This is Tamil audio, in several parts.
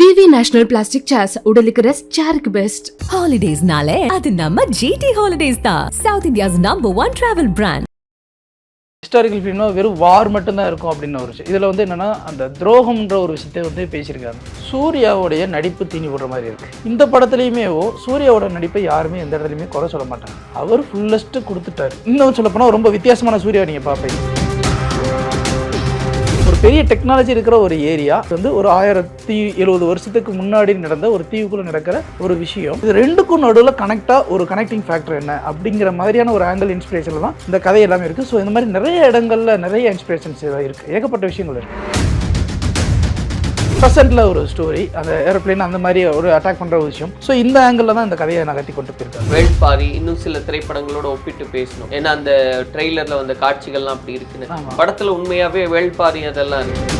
விவி நேஷனல் பிளாஸ்டிக் சேர்ஸ் உடலுக்கு ரெஸ்ட் சேருக்கு பெஸ்ட் ஹாலிடேஸ்னாலே அது நம்ம ஜிடி ஹாலிடேஸ் தான். South India's number one travel brand historical ஃபிலிம்னா வெறும் வார் மட்டும்தான் இருக்கும் அப்படின்னு ஒரு விஷயம். இதில் வந்து என்னன்னா அந்த துரோகம்ன்ற ஒரு விஷயத்தை வந்து பேசியிருக்காங்க. சூர்யாவுடைய நடிப்பு தீனி விடுற மாதிரி இருக்கு. இந்த படத்துலையுமே சூர்யாவோட நடிப்பை யாருமே எந்த இடத்துலையுமே குறை சொல்ல மாட்டாங்க. அவர் ஃபுல்லஸ்ட்டு கொடுத்துட்டாரு. இன்னும் சொல்ல போனால் ரொம்ப வித்தியாசமான சூர்யா நீங்கள் பார்ப்பீங்க. பெரிய டெக்னாலஜி இருக்கிற ஒரு ஏரியா வந்து ஒரு ஆயிரத்தி எழுபது வருஷத்துக்கு முன்னாடி நடந்த ஒரு தீவுக்குள்ள நடக்கிற ஒரு விஷயம். இது ரெண்டுக்கும் நடுவில் கனெக்டாக ஒரு கனெக்டிங் ஃபேக்டர் என்ன? அப்படிங்கிற மாதிரியான ஒரு ஆங்கிள் இன்ஸ்பிரேஷனில் தான் இந்த கதை எல்லாமே இருக்குது ஸோ இந்த மாதிரி நிறைய இடங்களில் நிறைய இன்ஸ்பிரேஷன்ஸ் இருக்குது ஏகப்பட்ட விஷயங்கள் இருக்குது ப்ரெசென்ட்டில் ஒரு ஸ்டோரி அந்த ஏரோப்ளேன் அந்த மாதிரி ஒரு அட்டாக் பண்ணுற ஒரு விஷயம். ஸோ இந்த ஆங்கிளில் தான் இந்த கதையை நகர்த்தி கொண்டு போயிருக்காங்க. வேள்பாரி இன்னும் சில திரைப்படங்களோட ஒப்பிட்டு பேசணும். ஏன்னா அந்த ட்ரெய்லர்ல வந்த காட்சிகள்லாம் அப்படி இருக்குன்னு. படத்துல உண்மையாவே வேள்பாரி அதெல்லாம் இருக்கு.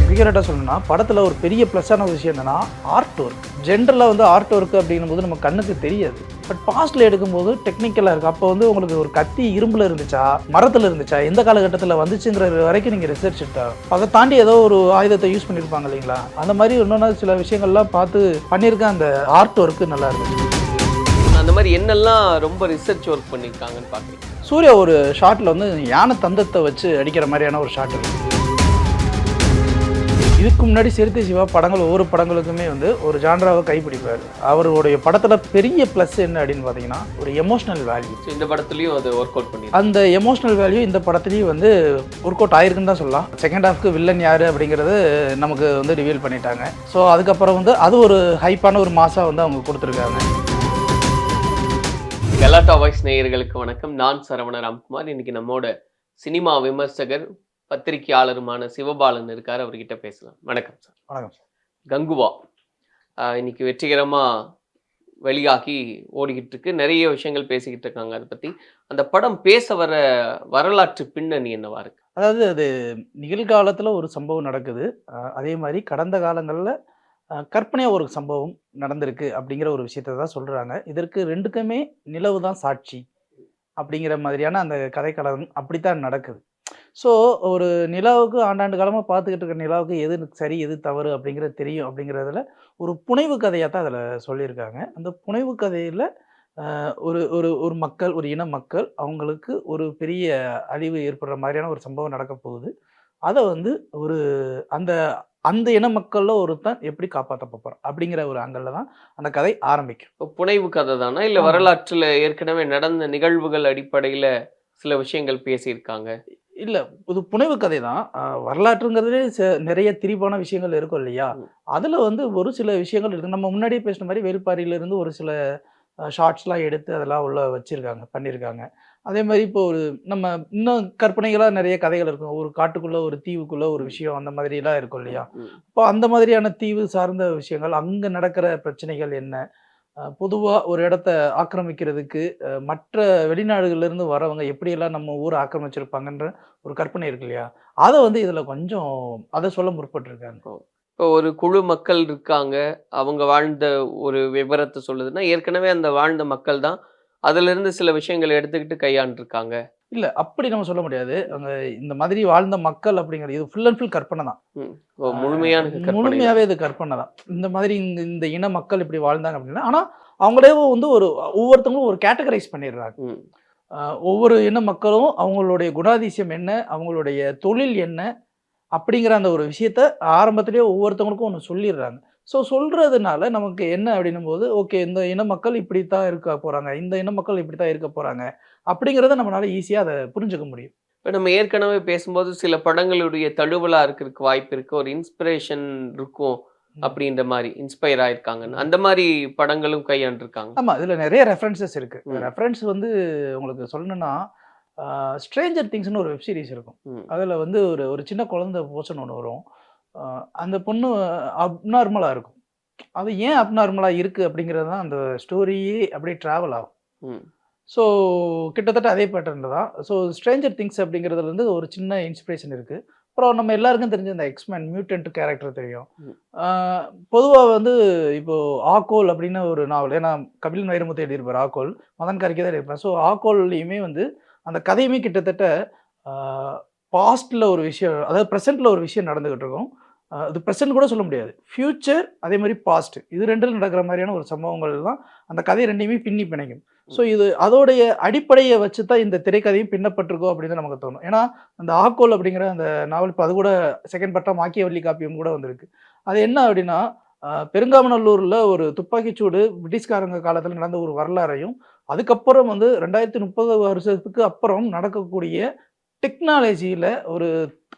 அக்யூரேட்டாக சொல்லணும்னா படத்தில் ஒரு பெரிய ப்ளஸ்ஸான விஷயம் என்னன்னா ஆர்ட் ஒர்க் ஜென்ரலாக வந்து ஆர்ட் ஒர்க் அப்படின்னும் போது நம்ம கண்ணுக்கு தெரியாது. பட் பாஸ்டில் எடுக்கும்போது டெக்னிக்கலாக இருக்குது அப்போ வந்து உங்களுக்கு ஒரு கத்தி இரும்பில் இருந்துச்சா மரத்தில் இருந்துச்சா எந்த காலகட்டத்தில் வந்துச்சுங்கிற வரைக்கும் நீங்கள் ரிசர்ச் அதை தாண்டி ஏதோ ஒரு ஆயுதத்தை யூஸ் பண்ணியிருப்பாங்க இல்லைங்களா? அந்த மாதிரி இன்னொன்று சில விஷயங்கள்லாம் பார்த்து பண்ணியிருக்க அந்த ஆர்ட் ஒர்க்கு நல்லா இருந்துச்சு அந்த மாதிரி என்னெல்லாம் ரொம்ப ரிசர்ச் ஒர்க் பண்ணியிருக்காங்கன்னு பார்க்குறீங்க? சூர்யா ஒரு ஷாட்டில் வந்து யானை தந்தத்தை வச்சு அடிக்கிற மாதிரியான ஒரு ஷாட் இருக்கு. இதுக்கு முன்னாடி சிறுத்தை சிவா படங்கள் ஒவ்வொரு படங்களுக்குமே வந்து ஒரு ஜான்ராவை கைப்பிடிப்பார். அவருடைய படத்தில் பெரிய ப்ளஸ் என்ன அப்படின்னு பார்த்தீங்கன்னா ஒரு எமோஷனல் வேல்யூ இந்த படத்துலயும் அது ஒர்க் அவுட் பண்ணி அந்த எமோஷனல் வேல்யூ இந்த படத்துலையும் வந்து ஒர்க் அவுட் ஆயிருக்குன்னு தான் சொல்லலாம். செகண்ட் ஹாஃப்க்கு வில்லன் யார் அப்படிங்கிறது நமக்கு வந்து ரிவீல் பண்ணிட்டாங்க. ஸோ அதுக்கப்புறம் வந்து அது ஒரு ஹைப்பான ஒரு மாசாக வந்து அவங்க கொடுத்துருக்காங்க. கலாட்டா வாய்ஸ் நேயர்களுக்கு வணக்கம். நான் சரவண ராம்குமார். இன்னைக்கு நம்மோட சினிமா விமர்சகர் பத்திரிகையாளருமான சிவபாலன் இருக்கார் அவர்கிட்ட பேசலாம். வணக்கம் சார். வணக்கம் கங்குவா ஆஹ் இன்னைக்கு வெற்றிகரமா வெளியாகி ஓடிக்கிட்டு இருக்கு. நிறைய விஷயங்கள் பேசிக்கிட்டு இருக்காங்க. அதை பத்தி அந்த படம் பேச வர வரலாற்று பின்னணி என்னவா இருக்கு? அதாவது அது நிகழ்காலத்தில் ஒரு சம்பவம் நடக்குது. அதே மாதிரி கடந்த காலங்களில் கற்பனையாக ஒரு சம்பவம் நடந்திருக்கு அப்படிங்கிற ஒரு விஷயத்தை தான் சொல்கிறாங்க இதற்கு ரெண்டுக்குமே நிலவு தான் சாட்சி அப்படிங்கிற மாதிரியான அந்த கதைக்களம் அப்படித்தான் நடக்குது. ஸோ ஒரு நிலாவுக்கு ஆண்டாண்டு காலமாக பார்த்துக்கிட்டு இருக்க நிலாவுக்கு எது சரி எது தவறு அப்படிங்கிறது தெரியும் அப்படிங்கிறதுல ஒரு புனைவு கதையாக தான் அதில் சொல்லியிருக்காங்க. அந்த புனைவு கதையில் ஒரு ஒரு ஒரு மக்கள் ஒரு இன மக்கள் அவங்களுக்கு ஒரு பெரிய அழிவு ஏற்படுற மாதிரியான ஒரு சம்பவம் நடக்க போகுது. அதை வந்து ஒரு அந்த அந்த இன மக்களில் ஒருத்தன் எப்படி காப்பாற்ற போகிறான் அப்படிங்கிற ஒரு ஆங்கிளில் தான் அந்த கதை ஆரம்பிக்கும். இப்போ புனைவு கதை தானா? இல்ல. வரலாற்றுல ஏற்கனவே நடந்த நிகழ்வுகள் அடிப்படையில சில விஷயங்கள் பேசியிருக்காங்க? இல்லை இது புனைவு கதை தான் வரலாற்றுங்கிறதுலே ச- நிறைய திரிபான விஷயங்கள் இருக்கும் இல்லையா. அதில் வந்து ஒரு சில விஷயங்கள் இருக்குது நம்ம முன்னாடியே பேசின மாதிரி வேல்பாரியிலேருந்து ஒரு சில ஷார்ட்ஸ்லாம் எடுத்து அதெல்லாம் உள்ள வச்சுருக்காங்க பண்ணியிருக்காங்க அதே மாதிரி இப்போ ஒரு நம்ம இன்னும் கற்பனைகளாக நிறைய கதைகள் இருக்கும். ஒரு காட்டுக்குள்ளே ஒரு தீவுக்குள்ளே ஒரு விஷயம் அந்த மாதிரிலாம் இருக்கும் இல்லையா. இப்போ அந்த மாதிரியான தீவு சார்ந்த விஷயங்கள் அங்கே நடக்கிற பிரச்சனைகள் என்ன? பொதுவாக ஒரு இடத்த ஆக்கிரமிக்கிறதுக்கு மற்ற வெளிநாடுகள்லேருந்து வரவங்க எப்படியெல்லாம் நம்ம ஊரை ஆக்கிரமிச்சிருப்பாங்கன்ற ஒரு கற்பனை இருக்கு இல்லையா? அதை வந்து இதில் கொஞ்சம் அதை சொல்ல முற்பட்டிருக்காங்க. இப்போ ஒரு குழு மக்கள் இருக்காங்க. அவங்க வாழ்ந்த ஒரு விவரத்தை சொல்லுதுன்னா ஏற்கனவே அந்த வாழ்ந்த மக்கள் தான் அதிலிருந்து சில விஷயங்களை எடுத்துக்கிட்டு கையாண்டிருக்காங்க. இல்லை அப்படி நம்ம சொல்ல முடியாது. அவங்க இந்த மாதிரி வாழ்ந்த மக்கள் அப்படிங்கிறது இது ஃபுல் அண்ட் ஃபுல் கற்பனை தான். முழுமையான முழுமையாகவே இது கற்பனை தான். இந்த மாதிரி இந்த இந்த இன மக்கள் இப்படி வாழ்ந்தாங்க அப்படின்னா ஆனால் அவங்களே வந்து ஒரு ஒவ்வொருத்தவங்களும் ஒரு கேட்டகரைஸ் பண்ணிடுறாங்க. ஒவ்வொரு இன மக்களும் அவங்களுடைய குணாதிசயம் என்ன அவங்களுடைய தொழில் என்ன அப்படிங்கிற அந்த ஒரு விஷயத்த ஆரம்பத்திலேயே ஒவ்வொருத்தவங்களுக்கும் ஒன்று சொல்லிடுறாங்க. ஸோ சொல்கிறதுனால நமக்கு என்ன அப்படின்னும் போது ஓகே இந்த இன மக்கள் இப்படி தான் இருக்க போகிறாங்க இந்த இன மக்கள் இப்படி தான் இருக்க போகிறாங்க அப்படிங்கிறத நம்மளால ஈஸியாக அதை புரிஞ்சுக்க முடியும். இப்போ நம்ம ஏற்கனவே பேசும்போது சில படங்களுடைய தழுவலா இருக்கிறதுக்கு வாய்ப்பு இருக்கு ஒரு இன்ஸ்பிரேஷன் இருக்கும் அப்படின்ற மாதிரி இன்ஸ்பயர் ஆயிருக்காங்கன்னு. அந்த மாதிரி படங்களும் கையாண்டிருக்காங்க. ஆமாம் இதில் நிறைய ரெஃபரன்சஸ் இருக்குது. ரெஃபரன்ஸ் வந்து உங்களுக்கு சொல்லணும்னா ஸ்ட்ரேஞ்சர் திங்ஸ்னு ஒரு வெப் சீரிஸ் இருக்கும். அதில் வந்து ஒரு ஒரு சின்ன குழந்தை போர்ஷன் ஒன்று வரும். அந்த பொண்ணு அப்நார்மலாக இருக்கும். அது ஏன் அப்நார்மலாக இருக்குது அப்படிங்கிறது தான் அந்த ஸ்டோரியே அப்படியே ட்ராவல் ஆகும். ஸோ கிட்டத்தட்ட அதே பேட்டர்ன் தான். ஸோ ஸ்ட்ரேஞ்சர் திங்ஸ் அப்படிங்கிறதுல இருந்து ஒரு சின்ன இன்ஸ்பிரேஷன் இருக்குது அப்புறம் நம்ம எல்லாருக்கும் தெரிஞ்ச இந்த எக்ஸ்மேன் மியூட்டன்ட் கேரக்டர் தெரியும். பொதுவாக வந்து இப்போ ஆக்கோல் அப்படின்னு ஒரு நாவல் ஏன்னா கபிலன் வைரமுத்து எழுதியிருப்பார் ஆக்கோல் மதன் காரிக்கே தான் எழுதியிருப்பார். ஸோ ஆக்கோல்லையுமே வந்து அந்த கதையுமே கிட்டத்தட்ட பாஸ்ட்டில் ஒரு விஷயம் அதாவது ப்ரெசென்ட்டில் ஒரு விஷயம் நடந்துகிட்டு இருக்கும். அது ப்ரெசென்ட் கூட சொல்ல முடியாது. ஃப்யூச்சர் அதே மாதிரி பாஸ்ட் இது ரெண்டில் நடக்கிற மாதிரியான ஒரு சம்பவங்கள் தான் அந்த கதை ரெண்டையுமே பின்னி பிணைக்கும். ஸோ இது அதோடைய அடிப்படையை வச்சு தான் இந்த திரைக்கதையும் பின்னப்பட்டிருக்கோம் அப்படின்னு தான் நமக்கு தோணும். ஏன்னா அந்த ஆக்கோல் அப்படிங்கிற அந்த நாவல் இப்போ அது கூட செகண்ட் பட்டம் மாக்கியவல்லி காப்பியம் கூட வந்திருக்கு. அது என்ன அப்படின்னா பெருங்காமநல்லூரில் ஒரு துப்பாக்கிச்சூடு பிரிட்டிஷ்காரங்க காலத்தில் நடந்த ஒரு வரலாறையும் அதுக்கப்புறம் வந்து ரெண்டாயிரத்தி முப்பது வருஷத்துக்கு அப்புறம் நடக்கக்கூடிய டெக்னாலஜியில் ஒரு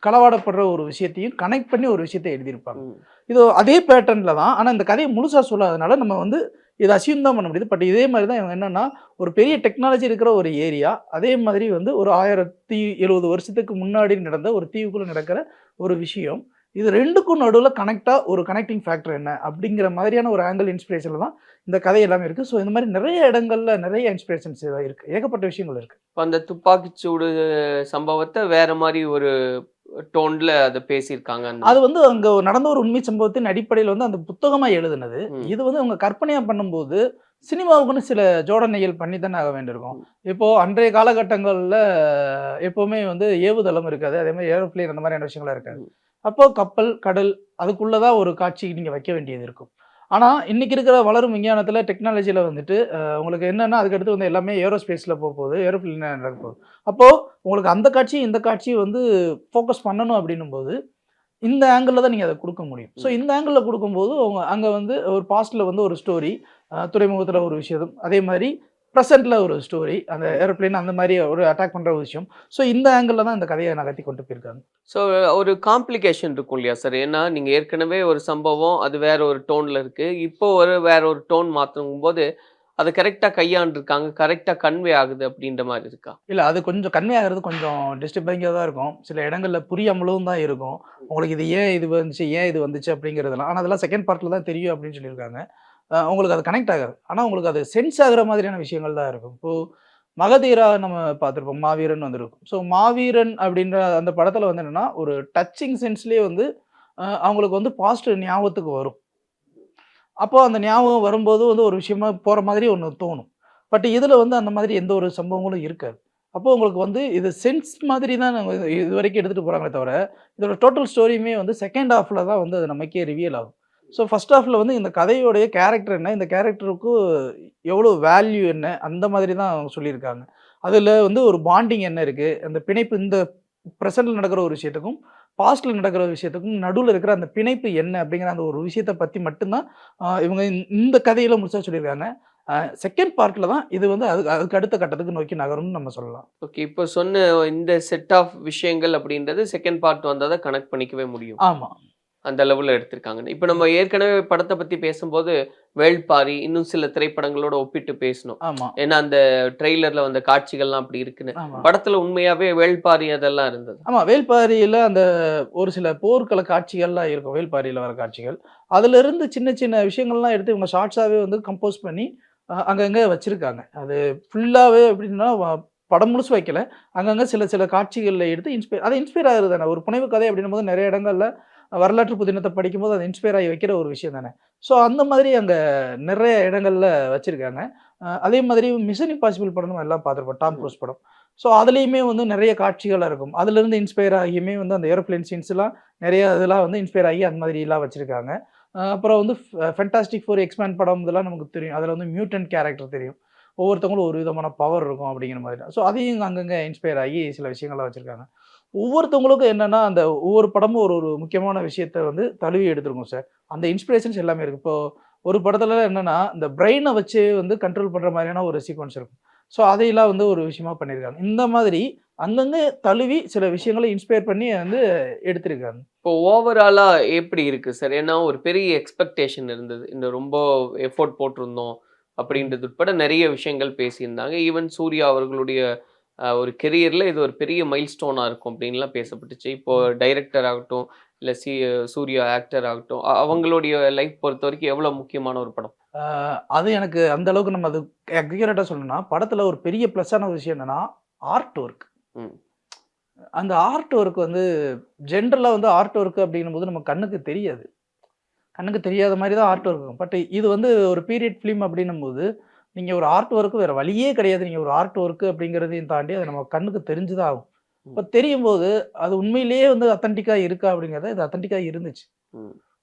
களவாடப்படுற ஒரு விஷயத்தையும் கனெக்ட் பண்ணி ஒரு விஷயத்தை எழுதியிருப்பாங்க. இது அதே பேட்டர்னில் தான் ஆனால் இந்த கதையை முழுசாக சொல்லாதனால நம்ம வந்து இதை அசியூம் தான் பண்ண முடியுது பட் இதே மாதிரி தான் இவங்க என்னன்னா ஒரு பெரிய டெக்னாலஜி இருக்கிற ஒரு ஏரியா அதே மாதிரி வந்து ஒரு ஆயிரத்தி எழுபது வருஷத்துக்கு முன்னாடி நடந்த ஒரு தீவுக்குள்ள நடக்கிற ஒரு விஷயம் இது ரெண்டுக்கும் நடுவில் கனெக்டாக ஒரு கனெக்டிங் ஃபேக்டர் என்ன? அப்படிங்கிற மாதிரியான ஒரு ஆங்கிள் இன்ஸ்பிரேஷனில் தான் இந்த கதை எல்லாமே இருக்குது ஸோ இந்த மாதிரி நிறைய இடங்கள்ல நிறைய இன்ஸ்பிரேஷன்ஸ் இருக்குது ஏகப்பட்ட விஷயங்கள் இருக்குது இப்ப அந்த துப்பாக்கிச்சூடு சம்பவத்தை வேற மாதிரி ஒரு டோன்ல அதை பேசியிருக்காங்க அது வந்து அங்க நடந்த ஒரு உண்மை சம்பவத்தின் அடிப்படையில் வந்து அந்த புத்தகமா எழுதுனது. இது வந்து அவங்க கற்பனையா பண்ணும்போது சினிமாவுக்குன்னு சில ஜோடனைகள் பண்ணி தானே ஆக வேண்டியிருக்கும். இப்போ அன்றைய காலகட்டங்கள்ல எப்பவுமே வந்து ஏவுதளம் இருக்காது. அதே மாதிரி ஏரோப்ளேன் அந்த மாதிரியான விஷயங்கள்லாம் இருக்காது. அப்போ கப்பல் கடல் அதுக்குள்ளதான் ஒரு காட்சி நீங்கள் வைக்க வேண்டியது இருக்கும். ஆனால் இன்னைக்கு இருக்கிற வளரும் விஞ்ஞானத்தில் டெக்னாலஜியில் வந்துட்டு உங்களுக்கு என்னென்னா அதுக்கடுத்து வந்து எல்லாமே ஏரோஸ்பேஸில் போக போகுது ஏரோப்ளேன் நடக்க போகுது. அப்போது உங்களுக்கு அந்த காட்சி இந்த காட்சி வந்து ஃபோக்கஸ் பண்ணணும் அப்படின்னும் போது இந்த ஆங்கிளில் தான் நீங்கள் அதை கொடுக்க முடியும். ஸோ இந்த ஆங்கிளில் கொடுக்கும்போது அவங்க அங்கே வந்து ஒரு பாஸ்டில் வந்து ஒரு ஸ்டோரி துறைமுகத்தில் ஒரு விஷயம் அதே மாதிரி ப்ரெசென்ட்டில் ஒரு ஸ்டோரி அந்த ஏரோப்ளேன் அந்த மாதிரி ஒரு அட்டாக் பண்ணுற ஒரு விஷயம். ஸோ இந்த ஆங்கிளில் தான் இந்த கதையை நகர்த்தி கொண்டு போயிருக்காங்க. ஸோ ஒரு காம்ப்ளிகேஷன் இருக்கும் இல்லையா சார் ஏன்னா நீங்க ஏற்கனவே ஒரு சம்பவம் அது வேற ஒரு டோன்ல இருக்கு. இப்போ ஒரு வேற ஒரு டோன் மாற்றும் போது அதை கரெக்டாக கையாண்டிருக்காங்க கரெக்டாக கன்வே ஆகுது அப்படின்ற மாதிரி இருக்கா? இல்லை அது கொஞ்சம் கன்மையாகிறது கொஞ்சம் டிஸ்டர்பிங்காக தான் இருக்கும். சில இடங்களில் புரியாமலும் தான் இருக்கும். உங்களுக்கு இது ஏன் இது வந்துச்சு ஏன் இது வந்துச்சு அப்படிங்கிறதுலாம் ஆனால் அதெல்லாம் செகண்ட் பார்ட்டில் தான் தெரியும் அப்படின்னு சொல்லியிருக்காங்க. உங்களுக்கு அது கனெக்ட் ஆகாது. ஆனால் உங்களுக்கு அது சென்ஸ் ஆகிற மாதிரியான விஷயங்கள் தான் இருக்கும். இப்போது மகதீரா நம்ம பார்த்துருப்போம் மாவீரன் வந்திருக்கும். ஸோ மாவீரன் அப்படின்ற அந்த படத்தில் வந்து என்னென்னா ஒரு டச்சிங் சென்ஸ்லேயே வந்து அவங்களுக்கு வந்து பாஸ்ட் ஞாபகத்துக்கு வரும். அப்போ அந்த ஞாபகம் வரும்போது வந்து ஒரு விஷயமா போகிற மாதிரி ஒன்று தோணும். பட் இதில் வந்து அந்த மாதிரி எந்த ஒரு சம்பவங்களும் இருக்காது. அப்போது உங்களுக்கு வந்து இது சென்ஸ் மாதிரி தான் நாங்கள் இது இது வரைக்கும் எடுத்துகிட்டு போகிறாங்களே தவிர இதோட டோட்டல் ஸ்டோரியுமே வந்து செகண்ட் ஹாஃபில் தான் வந்து அது நமக்கே ரிவியல் ஆகும். ஸோ ஃபர்ஸ்ட் ஹாஃபில் வந்து இந்த கதையோடைய கேரக்டர் என்ன? இந்த கேரக்டருக்கு எவ்வளோ வேல்யூ என்ன? அந்த மாதிரி தான் அவங்க சொல்லியிருக்காங்க. அதில் வந்து ஒரு பாண்டிங் என்ன இருக்குது அந்த பிணைப்பு இந்த ப்ரெசென்ட்டில் நடக்கிற ஒரு விஷயத்துக்கும் பாஸ்ட்டில் நடக்கிற ஒரு விஷயத்துக்கும் நடுவில் இருக்கிற அந்த பிணைப்பு என்ன? அப்படிங்கிற அந்த ஒரு விஷயத்தை பற்றி மட்டும்தான் இவங்க இந்த- கதையில முழுசாக சொல்லியிருக்காங்க. செகண்ட் பார்ட்டில் தான் இது வந்து அதுக்கு அதுக்கு அடுத்த கட்டத்துக்கு நோக்கி நகரும்னு நம்ம சொல்லலாம். ஓகே இப்போ சொன்ன இந்த செட் ஆஃப் விஷயங்கள் அப்படின்றது செகண்ட் பார்ட் வந்தால் தான் கனெக்ட் பண்ணிக்கவே முடியும். ஆமாம் அந்த லெவலில் எடுத்திருக்காங்க. இப்போ நம்ம ஏற்கனவே படத்தை பற்றி பேசும்போது வேள்பாரி இன்னும் சில திரைப்படங்களோட ஒப்பிட்டு பேசணும். ஏன்னா அந்த ட்ரெய்லரில் வந்த காட்சிகள்லாம் அப்படி இருக்குன்னு. படத்துல உண்மையாவே வேள்பாரி அதெல்லாம் இருந்தது. ஆமாம் வேல்பாரியில் அந்த ஒரு சில போர்க்கள காட்சிகள்லாம் இருக்கும். வேல்பாரியில் வர காட்சிகள். அதிலிருந்து சின்ன சின்ன விஷயங்கள்லாம் எடுத்து இவங்க ஷார்ட்ஸாகவே வந்து கம்போஸ் பண்ணி அங்கங்க வச்சுருக்காங்க. அது ஃபுல்லாகவே எப்படின்னா வ- படம் முழுசு வைக்கல. அங்கங்கே சில சில காட்சிகளில் எடுத்து இன்ஸ்பயர் அது இன்ஸ்பயர் ஆகுது தானே. ஒரு புனைவு கதை அப்படின்னும் போது நிறைய இடங்கள்ல வரலாற்று புதினத்தை படிக்கும்போது அது இன்ஸ்பயர் ஆகி வைக்கிற ஒரு விஷயம் தானே. ஸோ அந்த மாதிரி அங்கே நிறைய இடங்கள்ல வச்சுருக்காங்க. அதே மாதிரி மிஷன் இம்பாசிபிள் படம் நம்ம எல்லாம் பார்த்துருப்போம். டாம் க்ரூஸ் படம். ஸோ அதுலேயுமே வந்து நிறைய காட்சிகளாக இருக்கும். அதுலேருந்து இன்ஸ்பயர் ஆகியுமே வந்து அந்த ஏரோப்ளேன் சீன்ஸ்லாம் நிறைய இதெல்லாம் வந்து இன்ஸ்பயர் ஆகி அந்த மாதிரிலாம் வச்சுருக்காங்க. அப்புறம் வந்து ஃபென்டாஸ்டிக் ஃபோர் எக்ஸ்மேன் படம் இதெல்லாம் நமக்கு தெரியும். அதில் வந்து மியூட்டன்ட் கேரக்டர் தெரியும். ஒவ்வொருத்தவங்களும் ஒரு விதமான பவர் இருக்கும் அப்படிங்கிற மாதிரி ஸோ அதையும் அங்கங்கே இன்ஸ்பயர் ஆகி சில விஷயங்கள்லாம் வச்சுருக்காங்க. ஒவ்வொருத்தவங்களுக்கும் என்னென்னா அந்த ஒவ்வொரு படமும் ஒரு ஒரு முக்கியமான விஷயத்தை வந்து தழுவி எடுத்துருக்கும் சார் அந்த இன்ஸ்பிரேஷன்ஸ் எல்லாமே இருக்குது இப்போது ஒரு படத்தில் என்னென்னா இந்த பிரெயினை வச்சு வந்து கண்ட்ரோல் பண்ணுற மாதிரியான ஒரு சீக்வன்ஸ் இருக்கும். ஸோ அதையெல்லாம் வந்து ஒரு விஷயமா பண்ணியிருக்காங்க. இந்த மாதிரி அங்கங்கே தழுவி சில விஷயங்களை இன்ஸ்பயர் பண்ணி வந்து எடுத்திருக்காங்க. இப்போ ஓவராலாக எப்படி இருக்குது சார் ஏன்னா ஒரு பெரிய எக்ஸ்பெக்டேஷன் இருந்தது. இந்த ரொம்ப எஃபோர்ட் போட்டிருந்தோம் அப்படின்றது உட்பட நிறைய விஷயங்கள் பேசியிருந்தாங்க. ஈவன் சூர்யா அவர்களுடைய ஒரு கெரியர்ல இது ஒரு பெரிய மைல் ஸ்டோனா இருக்கும் அப்படின்லாம் பேசப்பட்டுச்சு. இப்போ டைரக்டர் ஆகட்டும் இல்ல சி சூர்யா ஆக்டர் ஆகட்டும் அவங்களுடைய லைஃப் பொறுத்த வரைக்கும் எவ்வளவு முக்கியமான ஒரு படம்? அது எனக்கு அந்த அளவுக்கு நம்ம அது அக்யூரேட்டாக சொல்லணும்னா படத்தில் ஒரு பெரிய ப்ளஸ்ஸான ஒரு விஷயம் என்னன்னா ஆர்ட் ஒர்க். அந்த ஆர்ட் ஒர்க் வந்து ஜென்ரலாக வந்து ஆர்ட் ஒர்க் அப்படின்னும் போது நம்ம கண்ணுக்கு தெரியாது. கண்ணுக்கு தெரியாத மாதிரி தான் ஆர்ட் ஒர்க் இருக்கும். பட் இது வந்து ஒரு பீரியட் ஃபிலிம் அப்படின்னும் போது நீங்கள் ஒரு ஆர்ட் ஒர்க்கு வேறு வழியே கிடையாது. நீங்கள் ஒரு ஆர்ட் ஒர்க்கு அப்படிங்கிறதையும் தாண்டி அது நம்ம கண்ணுக்கு தெரிஞ்சுதான் ஆகும். இப்போ தெரியும் போது அது உண்மையிலேயே வந்து அத்தன்டிக்காக இருக்கா அப்படிங்கிறத இது அத்தன்டிக்காக இருந்துச்சு.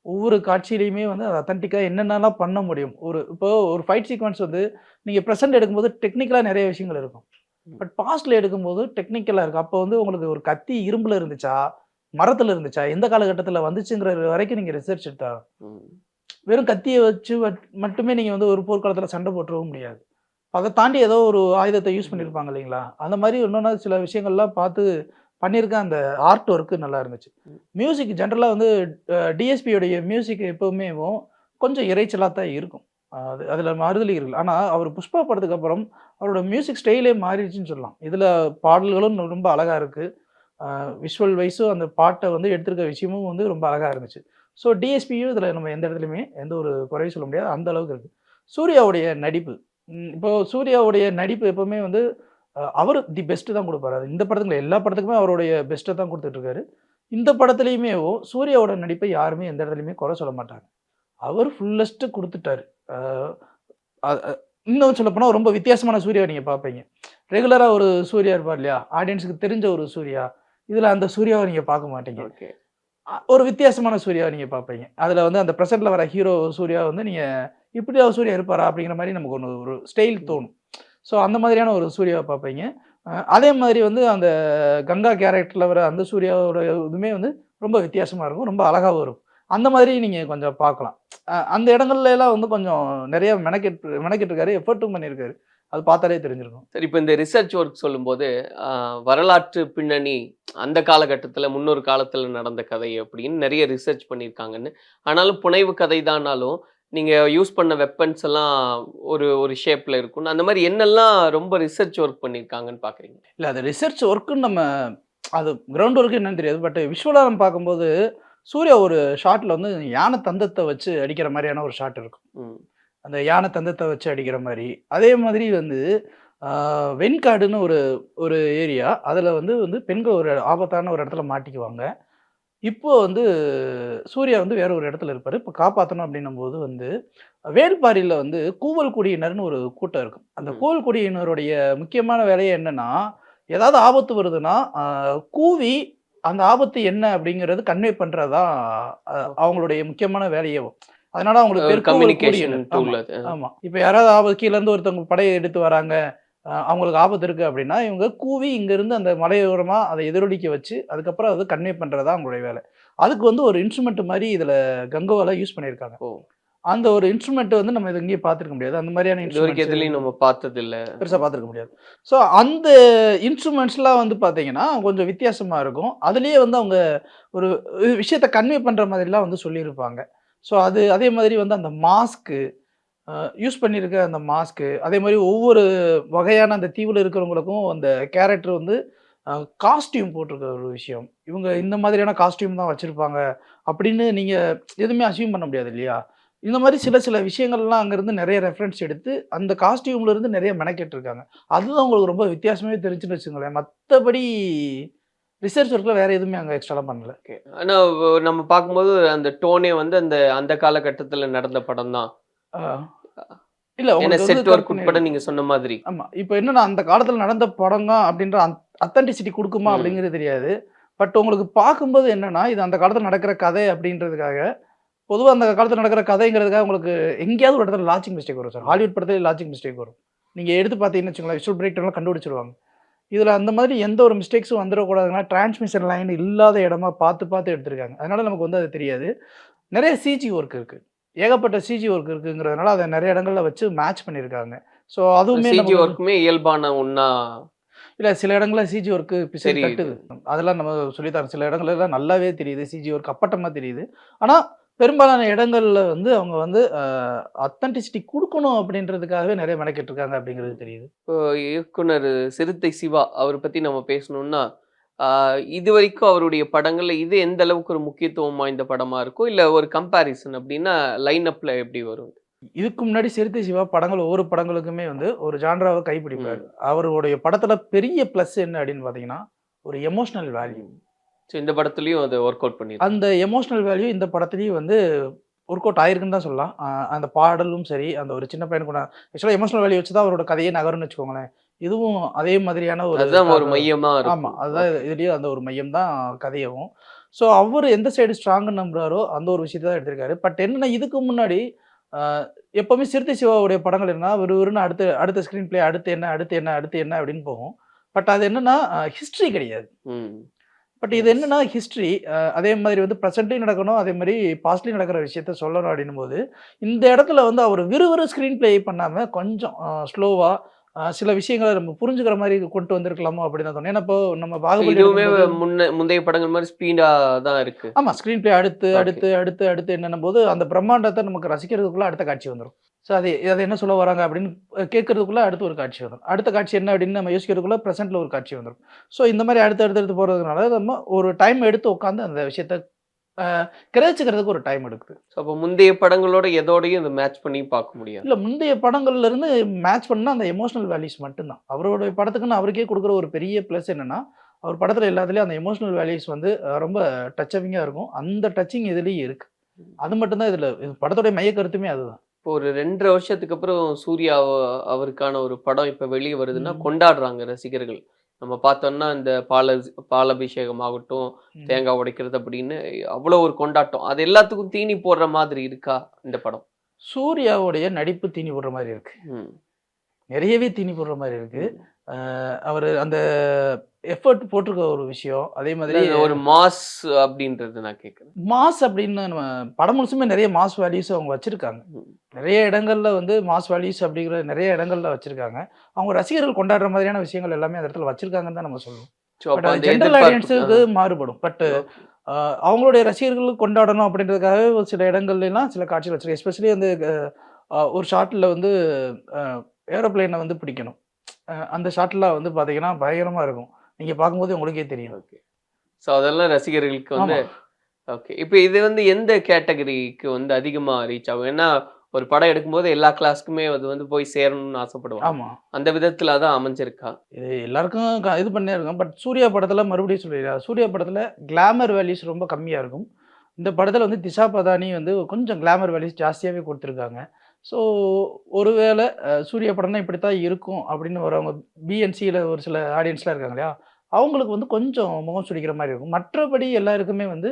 ஒவ்வொரு காட்சியிலையுமே வந்து அது அத்தன்டிக்காக என்னென்னலாம் பண்ண முடியும்? ஒரு இப்போ ஒரு ஃபைட் சீக்வன்ஸ் வந்து நீங்கள் ப்ரெசென்ட் எடுக்கும்போது டெக்னிக்கலாக நிறைய விஷயங்கள் இருக்கும். பட் பாஸ்ட்ல எடுக்கும்போது டெக்னிக்கலாக இருக்கும். அப்போ வந்து உங்களுக்கு ஒரு கத்தி இரும்புல இருந்துச்சா? மரத்தில் இருந்துச்சா? எந்த காலகட்டத்தில் வந்துச்சுங்கிற வரைக்கும் நீங்கள் ரிசர்ச் எடுத்தா ம். வெறும் கத்தியை வச்சு மட்டுமே நீங்கள் வந்து ஒரு போர்க்காலத்தில் சண்டை போட்டுறவும் முடியாது. அதை தாண்டி ஏதோ ஒரு ஆயுதத்தை யூஸ் பண்ணியிருப்பாங்க இல்லைங்களா? அந்த மாதிரி இன்னொன்று சில விஷயங்கள்லாம் பார்த்து பண்ணியிருக்க அந்த ஆர்ட் ஒர்க்கு நல்லா இருந்துச்சு. மியூசிக் ஜென்ரலாக வந்து டிஎஸ்பியோடைய மியூசிக் எப்போவுமே கொஞ்சம் இறைச்சலாக தான் இருக்கும். அது அதில் மாறுதல் இருக்கு. ஆனால் அவர் புஷ்பா படத்துக்கு அப்புறம் அவரோட மியூசிக் ஸ்டைலே மாறிடுச்சுன்னு சொல்லலாம். இதில் பாடல்களும் ரொம்ப அழகாக இருக்குது விஷுவல் வைஸும் அந்த பாட்டை வந்து எடுத்திருக்க விஷயமும் வந்து ரொம்ப அழகாக இருந்துச்சு. ஸோ டிஎஸ்பியும் இதில் நம்ம எந்த இடத்துலையுமே எந்த ஒரு குறையும் சொல்ல முடியாது. அந்த அளவுக்கு இருக்குது சூர்யாவுடைய நடிப்பு. இப்போது சூர்யாவுடைய நடிப்பு எப்போவுமே வந்து அவர் தி பெஸ்ட்டு தான் கொடுப்பாரு. இந்த படத்துக்கு எல்லா படத்துக்குமே அவருடைய பெஸ்ட்டை தான் கொடுத்துட்ருக்காரு. இந்த படத்துலையுமே சூர்யாவோட நடிப்பை யாருமே எந்த இடத்துலையுமே குறை சொல்ல மாட்டாங்க. அவர் ஃபுல்லஸ்ட்டு கொடுத்துட்டாரு. இன்னும் சொல்லப்போனால் ரொம்ப வித்தியாசமான சூர்யா நீங்கள் பார்ப்பீங்க. ரெகுலராக ஒரு சூர்யா இருப்பார் இல்லையா? ஆடியன்ஸுக்கு தெரிஞ்ச ஒரு சூர்யா. இதில் அந்த சூர்யாவை நீங்கள் பார்க்க மாட்டீங்க. ஓகே. ஒரு வித்தியாசமான சூர்யாவை நீங்கள் பார்ப்பீங்க. அதில் வந்து அந்த ப்ரெசென்ட்டில் வர ஹீரோ சூர்யா வந்து நீங்கள் இப்படி அவர் சூர்யா இருப்பாரா அப்படிங்கிற மாதிரி நமக்கு ஒன்று ஒரு ஸ்டைல் தோணும். ஸோ அந்த மாதிரியான ஒரு சூர்யாவை பார்ப்பீங்க. அதே மாதிரி வந்து அந்த கங்கா கேரக்டரில் வர அந்த சூர்யாவோட இதுவுமே வந்து ரொம்ப வித்தியாசமாக இருக்கும் ரொம்ப அழகாகவும் இருக்கும். அந்த மாதிரி நீங்கள் கொஞ்சம் பார்க்கலாம். அந்த இடங்கள்ல எல்லாம் வந்து கொஞ்சம் நிறைய மெனக்கெட்டு மெனக்கெட்டுருக்காரு எஃபர்ட்டும் பண்ணியிருக்காரு. அது பார்த்தாலே தெரிஞ்சிருக்கும். சரி இப்போ இந்த ரிசர்ச் ஒர்க் சொல்லும்போது வரலாற்று பின்னணி அந்த காலகட்டத்தில் முன்னொரு காலத்தில் நடந்த கதை அப்படின்னு நிறைய ரிசர்ச் பண்ணியிருக்காங்கன்னு. ஆனாலும் புனைவு கதை தானாலும் நீங்கள் யூஸ் பண்ண வெப்பன்ஸ் எல்லாம் ஒரு ஒரு ஷேப்பில் இருக்கும். அந்த மாதிரி என்னெல்லாம் ரொம்ப ரிசர்ச் ஒர்க் பண்ணியிருக்காங்கன்னு பார்க்குறீங்க இல்லை அது ரிசர்ச் ஒர்க்குன்னு நம்ம அது கிரவுண்ட் ஒர்க்கு என்னன்னு தெரியாது. பட் விஷுவலாக நம்ம பார்க்கும்போது சூர்யா ஒரு ஷாட்டில் வந்து யானை தந்தத்தை வச்சு அடிக்கிற மாதிரியான ஒரு ஷாட் இருக்கும். ம். அந்த யானை தந்தத்தை வச்சு அடிக்கிற மாதிரி. அதே மாதிரி வந்து வெண்காடுன்னு ஒரு ஒரு ஏரியா. அதில் வந்து வந்து பெண்கள் ஒரு ஆபத்தான ஒரு இடத்துல மாட்டிக்குவாங்க. இப்போ வந்து சூர்யா வந்து வேற ஒரு இடத்துல இருப்பார். இப்போ காப்பாற்றணும் அப்படின்னும் போது வந்து வேல்பாரியில் வந்து கூவல் குடியினர்னு ஒரு கூட்டம் இருக்கும். அந்த. கூவல் குடியினருடைய முக்கியமான வேலையே என்னன்னா ஏதாவது ஆபத்து வருதுன்னா கூவி அந்த ஆபத்து என்ன அப்படிங்கிறது கன்வே பண்ணுறதா அவங்களுடைய முக்கியமான வேலையே. அதனால அவங்களுக்கு பேர் கம்யூனிகேஷன் ஆமா. இப்போ யாராவது ஆபத்து கீழ இருந்து ஒருத்தவங்க படையை எடுத்து வராங்க அவங்களுக்கு ஆபத்து இருக்கு அப்படின்னா இவங்க கூவி இங்க இருந்து அந்த மலையோரமா அதை எதிரொலிக்க வச்சு அதுக்கப்புறம் அது கன்வே பண்றதா அவங்களுடைய வேலை. அதுக்கு வந்து ஒரு இன்ஸ்ட்ருமெண்ட் மாதிரி இதுல கங்கோவால யூஸ் பண்ணியிருக்காங்க. ஓ. அந்த ஒரு இன்ஸ்ட்ருமெண்ட் வந்து நம்ம இது எங்கேயும் பார்த்துருக்க முடியாது. அந்த மாதிரியான instruments எதுலையும் நம்ம பார்த்தது இல்ல பெருசாக பார்த்துருக்க முடியாது. ஸோ அந்த இன்ஸ்ட்ருமெண்ட்ஸ்லாம் வந்து பார்த்தீங்கன்னா கொஞ்சம் வித்தியாசமாக இருக்கும். அதுலேயே வந்து அவங்க ஒரு விஷயத்தை கன்வே பண்ணுற மாதிரிலாம் வந்து சொல்லியிருப்பாங்க. ஸோ அது அதே மாதிரி வந்து அந்த மாஸ்க்கு யூஸ் பண்ணியிருக்க அந்த மாஸ்க்கு அதே மாதிரி ஒவ்வொரு வகையான அந்த தீவில் இருக்கிறவங்களுக்கும் அந்த கேரக்டர் வந்து காஸ்டியூம் போட்டிருக்க ஒரு விஷயம். இவங்க இந்த மாதிரியான காஸ்டியூம் தான் வச்சுருப்பாங்க அப்படின்னு நீங்கள் எதுவுமே அசியூம் பண்ண முடியாது இல்லையா? இந்த மாதிரி சில சில விஷயங்கள்லாம் அங்கேருந்து நிறைய ரெஃபரன்ஸ் எடுத்து அந்த காஸ்டியூம்லேருந்து நிறைய மெனக்கெட்டுருக்காங்க. அதுதான் உங்களுக்கு ரொம்ப வித்தியாசமே தெரிஞ்சுன்னு வச்சுங்களேன் மற்றபடி ரிசர்ச் ஒர்க்கில் வேற எதுவுமே அங்கே எக்ஸ்ட்ராலாம் பண்ணல. ஓகே ஆனா வ- நம்ம பார்க்கும்போது அந்த டோனே வந்து அந்த அந்த காலகட்டத்துல நடந்த படம் தான். இல்லை செட் ஒர்க் உட்பட நீங்க சொன்ன மாதிரி. ஆமா. இப்போ என்னன்னா அந்த காலத்துல நடந்த படங்க அப்படின்ற அத்தன்டிசிட்டி கொடுக்குமா. அப்படிங்கிறது தெரியாது. பட் உங்களுக்கு பார்க்கும்போது என்னன்னா இது அந்த காலத்துல நடக்கிற கதை அப்படின்றதுக்காக பொதுவாக அந்த காலத்துல நடக்கிற கதைங்கிறதுக்காக உங்களுக்கு எங்கேயாவது ஒரு இடத்துல லாஜிக் மிஸ்டேக் வரும் சார் ஹாலிவுட் படத்துல லாஜிக் மிஸ்டேக் வரும். நீங்க எடுத்து பார்த்தீங்கன்னு வச்சுக்கோங்களேன் விஷுவல் பிரேக் எல்லாம் கண்டுபிடிச்சிருவாங்க. இதுல அந்த மாதிரி எந்த ஒரு மிஸ்டேக்ஸும் வந்துடக்கூடாதுன்னா டிரான்ஸ்மிஷன் லைன் இல்லாத இடமா பார்த்து பார்த்து எடுத்திருக்காங்க. அதனால நமக்கு வந்து அது தெரியாது. நிறைய சிஜி ஒர்க் இருக்கு. ஏகப்பட்ட சிஜி ஒர்க் இருக்குங்கிறதுனால அதை நிறைய இடங்கள்ல வச்சு மேட்ச் பண்ணியிருக்காங்க. ஸோ அதுவுமே சிஜி ஒர்க்குமே இயல்பான ஒன்னா இல்ல சில இடங்கள்ல சிஜி ஒர்க்கு பிசை தெரியுது. தட்டுது. அதெல்லாம் நம்ம சொல்லித்தரோம் சில இடங்கள்ல எல்லாம் நல்லாவே தெரியுது. சிஜி ஒர்க் அப்பட்டமா தெரியுது. ஆனா பெரும்பாலான இடங்கள்ல வந்து அவங்க வந்து அத்தன்டிசிட்டி கொடுக்கணும் அப்படின்றதுக்காகவே நிறைய மெனக்கெட்டு இருக்காங்க அப்படிங்கிறது தெரியுது. இப்போ இயக்குனர் சிறுத்தை சிவா அவர் பத்தி நம்ம பேசணும்னா இது வரைக்கும் அவருடைய படங்கள்ல இது எந்த அளவுக்கு ஒரு முக்கியத்துவம் வாய்ந்த படமா இருக்கும் இல்ல ஒரு கம்பாரிசன் அப்படின்னா லைன் அப்ல எப்படி வரும்? இதுக்கு முன்னாடி சிறுத்தை சிவா படங்கள் ஒவ்வொரு படங்களுக்குமே வந்து ஒரு ஜான்ராவை கைப்பிடிப்பாரு. அவருடைய படத்துல பெரிய ப்ளஸ் என்ன அப்படின்னு பாத்தீங்கன்னா ஒரு எமோஷனல் வேல்யூ இந்த படத்துலயும் அதை ஒர்க் அவுட் பண்ணிருக்காங்க அந்த எமோஷனல் வேல்யூ இந்த படத்துலயும் வந்து ஒர்க் அவுட் ஆயிருக்குன்னு தான் சொல்லலாம். அந்த பாடலும் சரி அந்த ஒரு சின்ன பையனுக்கு ஆக்சுவலாக எமோஷனல் வேல்யூ வச்சு தான் அவரோட கதையே நகரும்னு வச்சுக்கோங்களேன். இதுவும் அதே மாதிரியான ஒரு அதுதான் ஒரு. மையமா ஆமா அதுதான் இதுலயும் அந்த ஒரு மையம் தான் கதையவும் ஸோ அவர் எந்த சைடு ஸ்ட்ராங்னு நம்புறாரோ அந்த ஒரு விஷயத்தை தான் எடுத்திருக்காரு. பட் என்னன்னா இதுக்கு முன்னாடி எப்பவுமே சிறுத்தை சிவாவுடைய படங்கள் என்ன விறுவிறுன்னு அடுத்து அடுத்த ஸ்க்ரீன் பிளே அடுத்து என்ன அடுத்து என்ன அடுத்து என்ன அப்படின்னு போகும். பட் அது என்னன்னா ஹிஸ்ட்ரி கிடையாது. பட் இது என்னன்னா ஹிஸ்ட்ரி அதே மாதிரி வந்து ப்ரெசென்ட்லையும் நடக்கணும் அதே மாதிரி பாஸ்ட்லையும் நடக்கிற விஷயத்த சொல்லணும் அப்படின்னும் போது இந்த இடத்துல வந்து அவர் விறுவிறு ஸ்க்ரீன் ப்ளே பண்ணாமல் கொஞ்சம் ஸ்லோவாக சில விஷயங்களை நம்ம புரிஞ்சுக்கிற மாதிரி கொண்டு வந்திருக்கலாமோ அப்படின்னு தான் தோணும். ஏன்னா இப்போ நம்ம பாகுபலி இதுவுமே எடுக்கும்போது- முன்ன முந்தைய படங்கள் மாதிரி ஸ்பீடா தான் இருக்கு. ஆமா ஸ்க்ரீன் ப்ளே அடுத்து. அடுத்து அடுத்து அடுத்து என்னன்னும் போது அந்த பிரம்மாண்டத்தை நமக்கு ரசிக்கிறதுக்குள்ள அடுத்த காட்சி வந்துடும் ஸோ அது அது என்ன சொல்ல வராங்க அப்படின்னு கேட்கறதுக்குள்ள அடுத்து ஒரு காட்சி வந்துடும் அடுத்த காட்சி என்ன அப்படின்னு நம்ம யோசிக்கிறதுக்குள்ள ப்ரெசென்ட்ல ஒரு காட்சி வந்துடும் ஸோ இந்த மாதிரி அடுத்து அடுத்து அடுத்து போகிறதுனால நம்ம ஒரு டைம் எடுத்து உட்காந்து அந்த விஷயத்த கிரகிச்சுக்கிறதுக்கு ஒரு டைம் எடுக்குது. ஸோ அப்போ முந்தைய படங்களோட எதோடையும் இந்த மேட்ச் பண்ணி பார்க்க முடியாது. இல்லை முந்தைய படங்கள்ல இருந்து மேட்ச் பண்ணா அந்த எமோஷனல் வேல்யூஸ் மட்டும்தான். அவரோட படத்துக்குன்னு அவருக்கே கொடுக்குற ஒரு பெரிய ப்ளஸ் என்னன்னா அவர் படத்துல எல்லாத்துலேயும் அந்த எமோஷனல் வேல்யூஸ் வந்து ரொம்ப டச்சபிங்காக இருக்கும். அந்த டச்சிங் இதுலேயும் இருக்கு. அது மட்டும்தான் இதுல இது படத்தோட மைய கருத்துமே அதுதான். இப்போ ஒரு ரெண்டரை வருஷத்துக்கு அப்புறம் சூர்யா அவ- அவருக்கான ஒரு படம் இப்ப வெளியே வருதுன்னா. கொண்டாடுறாங்க ரசிகர்கள். நம்ம பார்த்தோம்னா இந்த பால பாலாபிஷேகம் ஆகட்டும். தேங்காய் உடைக்கிறது அப்படின்னு அவ்வளோ ஒரு கொண்டாட்டம். அது எல்லாத்துக்கும் தீனி போடுற மாதிரி இருக்கா இந்த படம்? சூர்யாவுடைய நடிப்பு தீனி போடுற மாதிரி இருக்கு. நிறையவே தீனி போடுற மாதிரி இருக்கு. அவர் அந்த எஃபர்ட் போட்டிருக்க ஒரு விஷயம். அதே மாதிரி ஒரு மாஸ் அப்படின்றது நான் கேட்குறேன் மாஸ் அப்படின்னு நம்ம படம் முழுசுமே நிறைய மாஸ் வேல்யூஸ் அவங்க வச்சிருக்காங்க. நிறைய இடங்கள்ல வந்து மாஸ் வேல்யூஸ் அப்படிங்கிற நிறைய இடங்கள்ல வச்சிருக்காங்க. அவங்க ரசிகர்கள் கொண்டாடுற மாதிரியான விஷயங்கள் எல்லாமே அந்த இடத்துல வச்சிருக்காங்கன்னு தான் நம்ம அப்போ அந்த ஜென்ரல் ஆடியன்ஸுக்கு மாறுபடும். பட் அவங்களுடைய ரசிகர்கள் கொண்டாடணும் அப்படின்றதுக்காகவே ஒரு சில இடங்கள்ல எல்லாம் சில காட்சிகள் வச்சிருக்கேன். எஸ்பெஷலி வந்து ஒரு ஷாட்டில் வந்து ஏரோப்ளேனை வந்து பிடிக்கணும். அந்த ஷாட்டில் வந்து பார்த்தீங்கன்னா பயங்கரமா இருக்கும். நீங்க பார்க்கும்போது உங்களுக்கே தெரியும். ஓகே. ஸோ அதெல்லாம் ரசிகர்களுக்கு வந்து. ஓகே. இப்போ இது வந்து எந்த கேட்டகரிக்கு வந்து அதிகமா ரீச் ஆகும்? ஏன்னா ஒரு படம் எடுக்கும்போது எல்லா கிளாஸ்க்குமே அது வந்து போய் சேரணும்னு ஆசைப்படுவாங்க. ஆமா. அந்த விதத்துல அதான் அமைஞ்சிருக்கா? இது எல்லாருக்கும் இது பண்ணே இருக்கும். பட் சூர்யா படத்துல மறுபடியும் சொல்லிடுறேன். சூர்யா படத்துல கிளாமர் வேல்யூஸ் ரொம்ப கம்மியா இருக்கும். இந்த படத்துல வந்து திஷா பதானி வந்து கொஞ்சம் கிளாமர் வேல்யூஸ் ஜாஸ்தியாவே கொடுத்துருக்காங்க. ஸோ ஒருவேளை சூர்யா படம்னா இப்படி தான் இருக்கும் அப்படின்னு வரவங்க பிஎன்சியில் ஒரு சில ஆடியன்ஸ்லாம் இருக்காங்க இல்லையா? அவங்களுக்கு வந்து கொஞ்சம் முகம் சுடிக்கிற மாதிரி இருக்கும். மற்றபடி எல்லாருக்குமே வந்து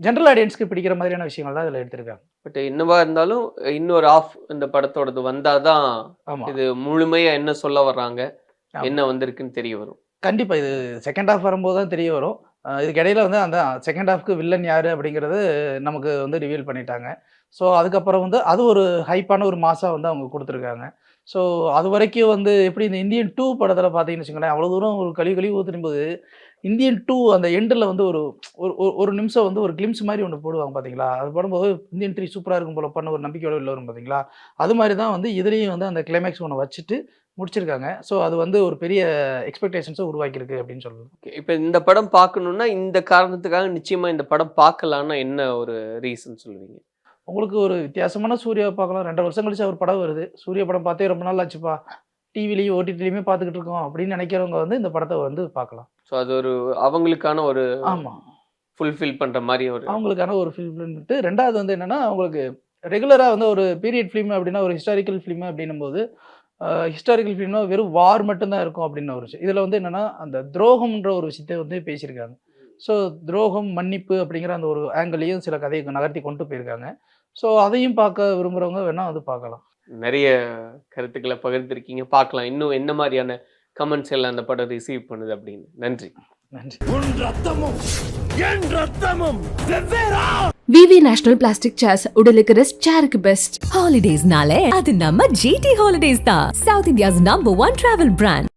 ஜென்ரல் ஆடியன்ஸ்க்கு பிடிக்கிற மாதிரியான விஷயங்கள் தான் இதில் எடுத்திருக்காங்க. பட் என்னவா இருந்தாலும் இன்னொரு ஆஃப் இந்த படத்தோடது வந்தாதான் ஆமாம் இது முழுமையா என்ன சொல்ல வர்றாங்க. என்ன வந்திருக்குன்னு தெரிய வரும். கண்டிப்பா இது செகண்ட் ஹாஃப் வரும்போது தான் தெரிய வரும். இதுக்கு இடையில வந்து அந்த செகண்ட் ஹாஃப்க்கு வில்லன் யாரு அப்படிங்கிறது நமக்கு வந்து ரிவீல் பண்ணிட்டாங்க. ஸோ அதுக்கப்புறம் வந்து அது ஒரு ஹைப்பான ஒரு மாசாக வந்து அவங்க கொடுத்துருக்காங்க. ஸோ அது வரைக்கும் வந்து எப்படி இந்த இந்தியன் டூ படத்தில் பார்த்தீங்கன்னு வச்சுக்கோங்களேன் அவ்வளோ தூரம் ஒரு கழிவு கழிவு ஊற்றும் போது இந்தியன் டூ அந்த எண்டில் வந்து ஒரு ஒரு ஒரு- நிமிஷம் வந்து ஒரு கிளிம்ஸ் மாதிரி ஒன்று போடுவாங்க பார்த்தீங்களா? அது போடும்போது இந்தியன் த்ரீ சூப்பராக இருக்கும் போல பண்ண ஒரு நம்பிக்கையோட இல்லை வரும் பார்த்தீங்களா? அது மாதிரி தான் வந்து இதுலேயும் வந்து அந்த கிளைமேக்ஸ் ஒன்று வச்சுட்டு முடிச்சிருக்காங்க. ஸோ அது வந்து ஒரு பெரிய எக்ஸ்பெக்டேஷன்ஸை உருவாக்கியிருக்கு அப்படின்னு சொல்லலாம் இப்போ இந்த படம் பார்க்கணுன்னா இந்த காரணத்துக்காக நிச்சயமாக இந்த படம் பார்க்கலான்னா என்ன ஒரு ரீசன் சொல்லுவீங்க? உங்களுக்கு ஒரு வித்தியாசமான சூர்யாவை பார்க்கலாம். ரெண்டு வருஷம் கழிச்சு அவர் படம் வருது. சூர்யா படம் பார்த்தே ரொம்ப நாள் ஆச்சுப்பா. டிவிலையும் ஓடிடிலையுமே பார்த்துக்கிட்டு இருக்கோம் அப்படின்னு நினைக்கிறவங்க வந்து இந்த படத்தை வந்து பார்க்கலாம். ஸோ அது ஒரு அவங்களுக்கான ஒரு ஆமாம் ஃபுல்ஃபில் பண்ற மாதிரி ஒரு அவங்களுக்கான ஒரு ஃபிலிம்ட்டு ரெண்டாவது வந்து என்னன்னா அவங்களுக்கு ரெகுலராக வந்து ஒரு பீரியட் ஃபிலிம் அப்படின்னா ஒரு ஹிஸ்டாரிக்கல் ஃபிலிம் அப்படின்னும் போது ஹிஸ்டாரிக்கல் ஃபிலிம்னா வெறும் வார் மட்டும்தான் இருக்கும் அப்படின்னு ஒரு விஷயம். இதில் வந்து என்னன்னா அந்த துரோகம்ன்ற ஒரு விஷயத்தை வந்து பேசியிருக்காங்க. ஸோ துரோகம் மன்னிப்பு அப்படிங்கிற அந்த ஒரு ஆங்கிளையும் சில கதையை நகர்த்தி கொண்டு போயிருக்காங்க. ஸோ அதையும் பார்க்க விரும்புகிறவங்க வேணால் வந்து பார்க்கலாம். நிறைய கருத்துக்களை பகிர்ந்திருக்கீங்க. பார்க்கலாம். இன்னும் என்ன மாதிரியான கமெண்ட்ஸ் எல்லாம் அந்த படம் ரிசீவ் பண்ணுது அப்படின்னு. நன்றி. நன்றி. உன் ரத்தமும் என் ரத்தமும் வெவ்வேறா விவி நேஷனல் பிளாஸ்டிக் சேர்ஸ் உடலுக்கு ரெஸ்ட் சேருக்கு பெஸ்ட் ஹாலிடேஸ்னாலே அது நம்ம ஜிடி ஹாலிடேஸ் தான். South India's number one travel brand